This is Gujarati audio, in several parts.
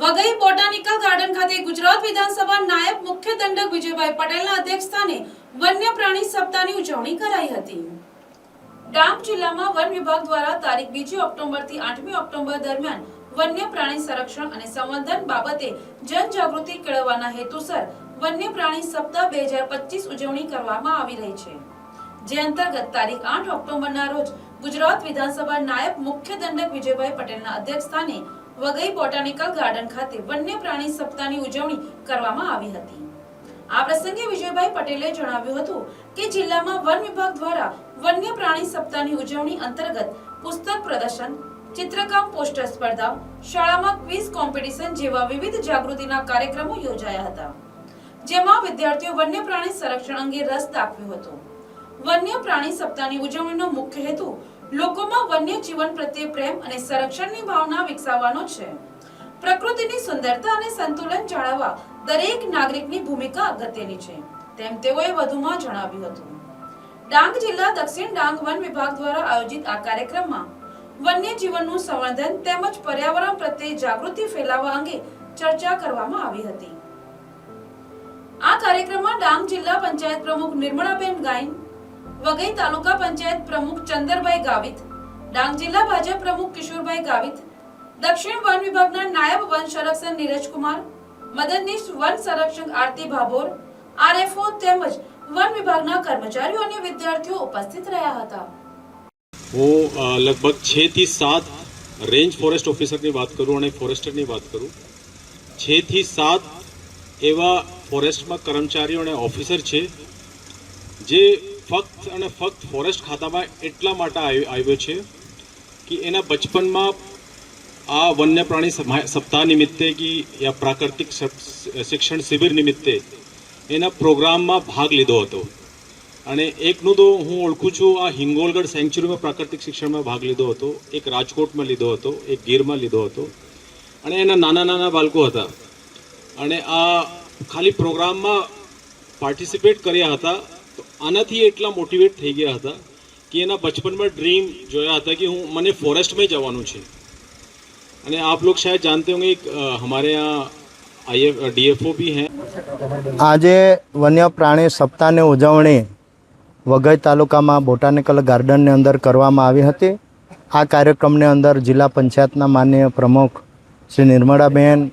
વઘઈ બોટાનિકલ ગાર્ડન ખાતે ગુજરાત વિધાનસભા નાયબ મુખ્ય દંડક વિજયભાઈ પટેલના અધ્યક્ષસ્થાને વન્ય પ્રાણી સપ્તાહની ઉજવણી કરાઈ હતી. ડાંગ જિલ્લામાં વન વિભાગ દ્વારા તારીખ બીજી ઓક્ટોબરથી આઠમી ઓક્ટોબર દરમિયાન વન્ય પ્રાણી સંરક્ષણ અને સંવર્ધન બાબતે જનજાગૃતિ કેળવવાના હેતુસર વન્ય પ્રાણી સપ્તાહ બે ઉજવણી કરવામાં આવી રહી છે. જે અંતર્ગત તારીખ આઠ ઓક્ટોબરના રોજ ગુજરાત વિધાનસભા નાયબ મુખ્ય દંડક વિજયભાઈ પટેલના અધ્યક્ષસ્થાને વઘઈ બોટાનિકલ ગાર્ડન ખાતે વન્ય પ્રાણી સપ્તાહની ઉજવણી કરવામાં આવી હતી. આ પ્રસંગે વિજયભાઈ પટેલે જણાવ્યું હતું કે જિલ્લામાં વન વિભાગ દ્વારા વન્ય પ્રાણી સપ્તાહની ઉજવણી અંતર્ગત પુસ્તક પ્રદર્શન, ચિત્રકામ પોસ્ટર સ્પર્ધા, શાળામાં ક્વિઝ કોમ્પિટિશન જેવા વિવિધ જાગૃતિના કાર્યક્રમો યોજાયા હતા, જેમાં વિદ્યાર્થીઓ વન્ય પ્રાણી સંરક્ષણ અંગે રસ દાખવ્યો હતો. વન્ય પ્રાણી સપ્તાહની ઉજવણીનો મુખ્ય હેતુ લોકોમાં વન્ય જીવન પ્રત્યે પ્રેમ અને સંરક્ષણની ભાવના વિકસાવવાનો છે. પ્રકૃતિની સુંદરતા અને સંતુલન જાળવવા દરેક નાગરિકની ભૂમિકા અગત્યની છે, તેમ તેઓએ વધુમાં જણાવ્યું હતું. ડાંગ જિલ્લા દક્ષિણ ડાંગ વન વિભાગ દ્વારા આયોજિત આ કાર્યક્રમમાં વન્ય જીવનનું સંવર્ધન તેમજ પર્યાવરણ પ્રત્યે જાગૃતિ ફેલાવવા અંગે ચર્ચા કરવામાં આવી હતી. આ કાર્યક્રમમાં ડાંગ જિલ્લા પંચાયત પ્રમુખ નિર્મળાબેન ગાઈન વઘઈ તાલુકા પંચાયત પ્રમુખ ચંદરભાઈ ગાવિત, ડાંગ જિલ્લા ભાજપ પ્રમુખ કિશોરભાઈ ગાવિત, દક્ષિણ વન વિભાગના નાયબ વન સંરક્ષક નીરજકુમાર, મદદનીશ વન સંરક્ષક આરતી ભાભોર, આરએફઓ તેમજ વન વિભાગના કર્મચારીઓ અને વિદ્યાર્થીઓ ઉપસ્થિત રહ્યા હતા. હું લગભગ લગભગથી સાત રેન્જ ફોરેસ્ટ ઓફિસરની વાત કરું અને ફોરેસ્ટરની વાત કરું. છથી સાત એવા ફોરેસ્ટમાં કર્મચારીઓ અને ઓફિસર છે, જે ફક્ત અને ફક્ત ફોરેસ્ટ ખાતામાં એટલા માટે આવ્યો છે કે એના બચપનમાં આ વન્ય પ્રાણી સપ્તાહ નિમિત્તે કે યા પ્રાકૃતિક શિક્ષણ શિબિર નિમિત્તે એના પ્રોગ્રામમાં ભાગ લીધો હતો. અને એકનું તો હું ઓળખું છું, આ હિંગોલગઢ સેન્ચુરીમાં પ્રાકૃતિક શિક્ષણમાં ભાગ લીધો હતો, એક રાજકોટમાં લીધો હતો, એક ગીરમાં લીધો હતો અને એના નાના નાના બાળકો હતા. અને આ ખાલી પ્રોગ્રામમાં પાર્ટિસિપેટ કર્યા હતા તો આનાથી એટલા મોટિવેટ થઈ ગયા હતા કે એના બચપનમાં ડ્રીમ જોયા હતા કે હું મને ફોરેસ્ટ में જવાનું છે અને आप लोग शायद जानते होंगे एक, अ, हमारे यहाँ I F D F O भी हैं આજે વન્ય પ્રાણી સપ્તાહની ઉજવણી વઘઈ તાલુકામાં બોટાનિકલ ગાર્ડનની અંદર કરવામાં આવી હતી આ કાર્યક્રમની અંદર જિલ્લા પંચાયતના માનનીય પ્રમુખ શ્રી નિર્મળાબેન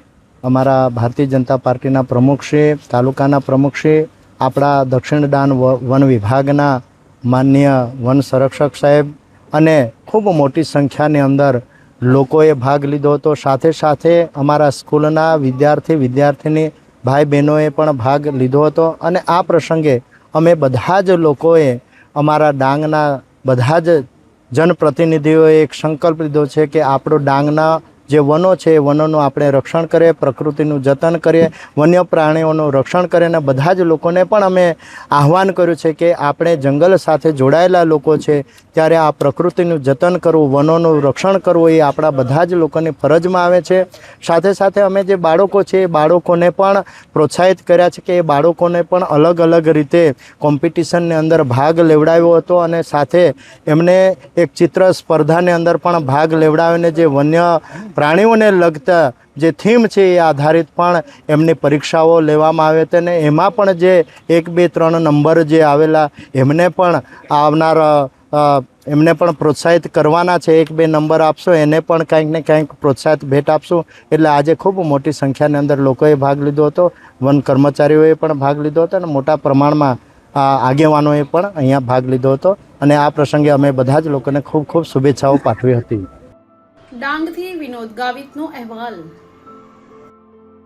અમારા ભારતીય જનતા પાર્ટીના પ્રમુખશ્રી તાલુકાના પ્રમુખશ્રી આપણા દક્ષિણ ડાંગ વન વિભાગના માન્ય વન સંરક્ષક સાહેબ અને ખૂબ મોટી સંખ્યાની અંદર લોકોએ ભાગ લીધો હતો. સાથે સાથે અમારા સ્કૂલના વિદ્યાર્થી, વિદ્યાર્થીની ભાઈ બહેનોએ પણ ભાગ લીધો હતો અને આ પ્રસંગે અમે બધા જ લોકોએ અમારા ડાંગના બધા જ જનપ્રતિનિધિઓએ એક સંકલ્પ લીધો છે કે આપણો ડાંગના જે વનો છે, એ વનોનું આપણે રક્ષણ કરીએ, પ્રકૃતિનું જતન કરીએ, વન્ય પ્રાણીઓનું રક્ષણ કરીએ અને બધા જ લોકોને પણ અમે આહવાન કર્યું છે કે આપણે જંગલ સાથે જોડાયેલા લોકો છે, ત્યારે આ પ્રકૃતિનું જતન કરવું, વનોનું રક્ષણ કરવું એ આપણા બધા જ લોકોની ફરજમાં આવે છે. સાથે સાથે અમે જે બાળકો છે, એ બાળકોને પણ પ્રોત્સાહિત કર્યા છે કે એ બાળકોને પણ અલગ અલગ રીતે કોમ્પિટિશનની અંદર ભાગ લેવડાવ્યો હતો અને સાથે એમને એક ચિત્ર સ્પર્ધાની અંદર પણ ભાગ લેવડાવીને જે વન્ય પ્રાણીઓને લગતા જે થીમ છે એ આધારિત પણ એમની પરીક્ષાઓ લેવામાં આવે હતી અને એમાં પણ જે એક, બે, ત્રણ નંબર જે આવેલા એમને પણ આવનાર એમને પણ પ્રોત્સાહિત કરવાના છે. એક, બે નંબર આપશો, એને પણ કંઈક ને કંઈક પ્રોત્સાહિત ભેટ આપશું. એટલે આજે ખૂબ મોટી સંખ્યાની અંદર લોકોએ ભાગ લીધો હતો. વન કર્મચારીઓએ પણ ભાગ લીધો હતો અને મોટા પ્રમાણમાં આ આગેવાનોએ પણ અહીંયા ભાગ લીધો હતો. અને આ પ્રસંગે અમે બધા જ લોકોને ખૂબ ખૂબ શુભેચ્છાઓ પાઠવી હતી. ડાંગથી વિનોદ ગાવિતનો અહેવાલ.